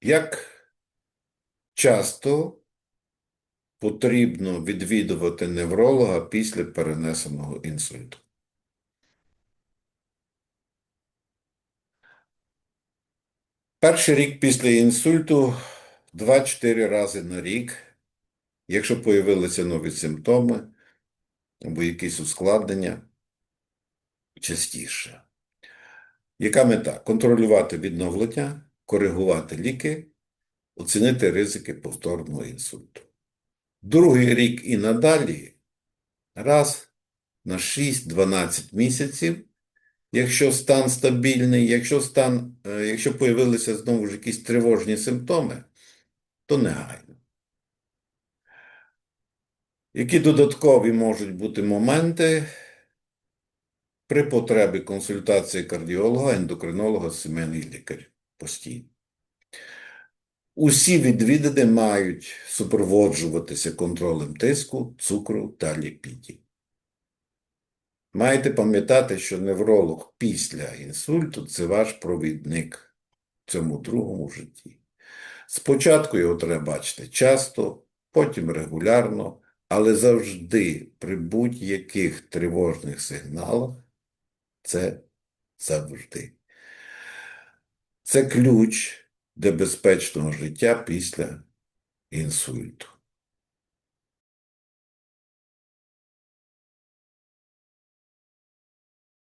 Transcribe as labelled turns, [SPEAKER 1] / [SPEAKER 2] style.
[SPEAKER 1] Як часто потрібно відвідувати невролога після перенесеного інсульту? Перший рік після інсульту 2-4 рази на рік, якщо появилися нові симптоми або якісь ускладнення, частіше. Яка мета? Контролювати відновлення, коригувати ліки, оцінити ризики повторного інсульту. Другий рік і надалі раз на 6-12 місяців, якщо стан стабільний, якщо стан, е, якщо появилися знову ж якісь тривожні симптоми, то негайно. Які додаткові можуть бути моменти при потребі консультації кардіолога, ендокринолога, сімейний лікар постійно? Усі відвідини мають супроводжуватися контролем тиску, цукру та ліпідів. Маєте пам'ятати, що невролог після інсульту це ваш провідник в цьому другому житті. Спочатку його треба бачити часто, потім регулярно, але завжди при будь-яких тривожних сигналах це завжди. Це ключ до безпечного життя після інсульту.